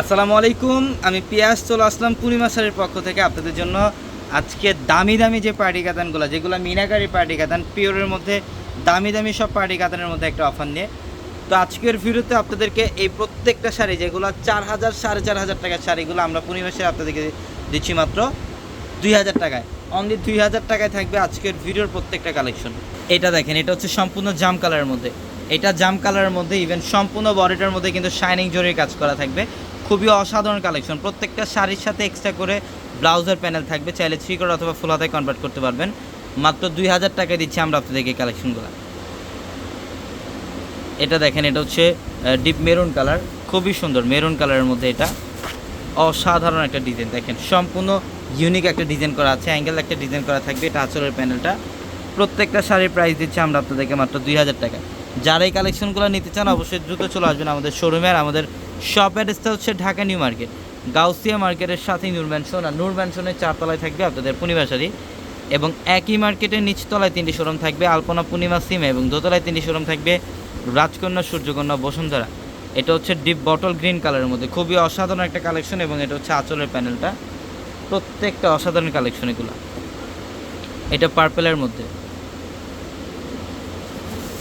আসসালামু আলাইকুম, আমি পিয়াস চলে আসলাম পূর্ণিমা স্যারের পক্ষ থেকে আপনাদের জন্য আজকে দামি দামি যে পার্টি কাতানগুলো যেগুলো মিনাকারি পার্টি কাতান পিওরের মধ্যে দামি দামি সব পার্টি কাতানের মধ্যে একটা অফার নিয়ে। তো আজকের ভিডিওতে আপনাদেরকে এই প্রত্যেকটা শাড়ি, যেগুলো চার হাজার, সাড়ে চার হাজার টাকার শাড়িগুলো আমরা পূর্ণিমাসে আপনাদেরকে দিচ্ছি মাত্র দুই হাজার টাকায়। অনলি দুই হাজার টাকায় থাকবে আজকের ভিডিওর প্রত্যেকটা কালেকশন এটা দেখেন, এটা হচ্ছে সম্পূর্ণ জাম কালারের মধ্যে। এটা জাম কালারের মধ্যে ইভেন সম্পূর্ণ বডিটার মধ্যে কিন্তু শাইনিং জরির কাজ করা থাকবে। খুবই অসাধারণ কালেকশন প্রত্যেকটা শাড়ির সাথে এক্সট্রা করে ব্লাউজের প্যানেল থাকবে। চাইলে থ্রি অথবা ফুল হাতায় কনভার্ট করতে পারবেন। মাত্র দুই হাজার টাকায় দিচ্ছি আমরা আপনাদেরকে কালেকশনগুলো এটা দেখেন, এটা হচ্ছে ডিপ মেরুন কালার খুবই সুন্দর মেরুন কালারের মধ্যে এটা। অসাধারণ একটা ডিজাইন দেখেন, সম্পূর্ণ ইউনিক একটা ডিজাইন করা আছে। অ্যাঙ্গেল একটা ডিজাইন করা থাকবে এটা আঁচলের প্যানেলটা প্রত্যেকটা শাড়ির প্রাইস দিচ্ছি আমরা আপনাদেরকে মাত্র দুই হাজার টাকা যারা এই কালেকশনগুলো নিতে চান, অবশ্যই দ্রুত চলে আসবেন আমাদের শোরুমে আর আমাদের শপ অ্যাড্রেসটা হচ্ছে ঢাকা নিউ মার্কেট গাউসিয়া মার্কেটের সাথেই নূর ম্যানশন আর নূর ম্যানশনের চারতলায় থাকবে আপনাদের পূর্ণিমা শাড়ি, এবং একই মার্কেটের নিচতলায় তিনটি শোরুম থাকবে, আলপনা পূর্ণিমা সিমে, এবং দোতলায় তিনটি শোরুম থাকবে রাজকন্যা, সূর্যকন্যা, বসুন্ধরা। এটা হচ্ছে ডিপ বটল গ্রিন কালারের মধ্যে, খুবই অসাধারণ একটা কালেকশন এবং এটা হচ্ছে আঁচলের প্যানেলটা প্রত্যেকটা অসাধারণ কালেকশন এগুলো। এটা পার্পেলের মধ্যে।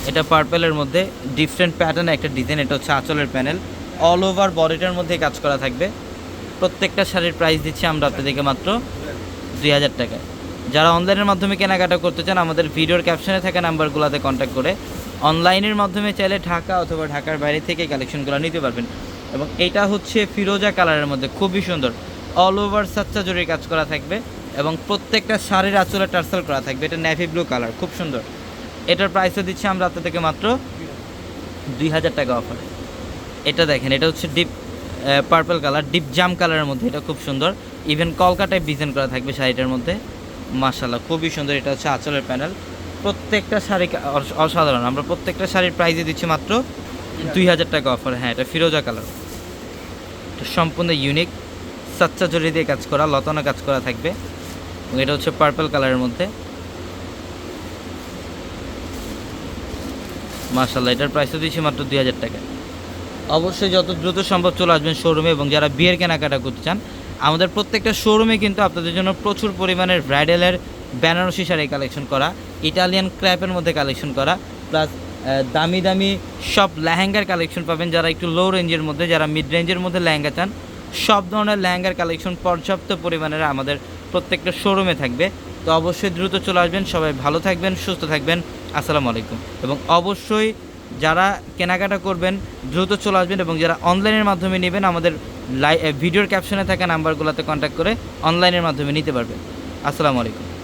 এটা পার্পেলের মধ্যে ডিফারেন্ট প্যাটার্নে একটা ডিজাইন এটা হচ্ছে আঁচলের প্যানেল অল ওভার বডিটার মধ্যে কাজ করা থাকবে। প্রত্যেকটা শাড়ির প্রাইস দিচ্ছি আমরা আপনাদেরকে মাত্র দুই হাজার টাকায়। যারা অনলাইনের মাধ্যমে কেনাকাটা করতে চান, আমাদের ভিডিওর ক্যাপশনে থাকা নাম্বারগুলোতে কন্ট্যাক্ট করে অনলাইনের মাধ্যমে চাইলে ঢাকা অথবা ঢাকার বাইরে থেকে কালেকশনগুলো নিতে পারবেন। এবং এটা হচ্ছে ফিরোজা কালারের মধ্যে, খুবই সুন্দর। অল ওভার সাচ্চা জরির কাজ করা থাকবে এবং প্রত্যেকটা শাড়ির আঁচলে টার্সেল করা থাকবে। এটা ন্যাভি ব্লু কালার খুব সুন্দর। এটার প্রাইসও দিচ্ছি আমরা আপনাদেরকে মাত্র দুই হাজার টাকা অফার এটা দেখেন, এটা হচ্ছে ডিপ পার্পল কালার ডিপ জাম কালারের মধ্যে এটা খুব সুন্দর। ইভেন কলকাতায় ডিজাইন করা থাকবে শাড়িটার মধ্যে। মাশাল্লাহ খুবই সুন্দর, এটা হচ্ছে আঁচলের প্যানেল প্রত্যেকটা শাড়ি অসাধারণ, আমরা প্রত্যেকটা শাড়ির প্রাইসে দিচ্ছি মাত্র দুই হাজার টাকা অফার হ্যাঁ এটা ফিরোজা কালার এটা সম্পূর্ণ ইউনিক সাচ্চা জড়ি দিয়ে কাজ করা, লতানো কাজ করা থাকবে। এটা হচ্ছে পার্পল কালারের মধ্যে। মার্শাল্লাহ এটার প্রাইসও দিচ্ছি মাত্র দুই হাজার টাকা। অবশ্যই যত দ্রুত সম্ভব চলে আসবেন শোরুমে এবং যারা বিয়ের কেনাকাটা করতে চান, আমাদের প্রত্যেকটা শোরুমে কিন্তু আপনাদের জন্য প্রচুর পরিমাণের ব্রাইডালের বেনারসি শাড়ি কালেকশন করা ইটালিয়ান ক্র্যাপের মধ্যে কালেকশন করা প্লাস দামি দামি সব লেহেঙ্গার কালেকশন পাবেন যারা একটু লো রেঞ্জের মধ্যে, যারা মিড রেঞ্জের মধ্যে লেহেঙ্গা চান, সব ধরনের লেহেঙ্গার কালেকশন পর্যাপ্ত পরিমাণের আমাদের প্রত্যেকটা শোরুমে থাকবে। তো অবশ্যই দ্রুত চলে আসবেন। সবাই ভালো থাকবেন, সুস্থ থাকবেন। আসসালামু আলাইকুম। এবং অবশ্যই যারা কেনাকাটা করবেন, দ্রুত চলে আসবেন এবং যারা অনলাইনের মাধ্যমে নেবেন, আমাদের লাই ভিডিওর ক্যাপশনে থাকা নাম্বারগুলোতে কন্ট্যাক্ট করে অনলাইনের মাধ্যমে নিতে পারবেন। আসসালামু আলাইকুম।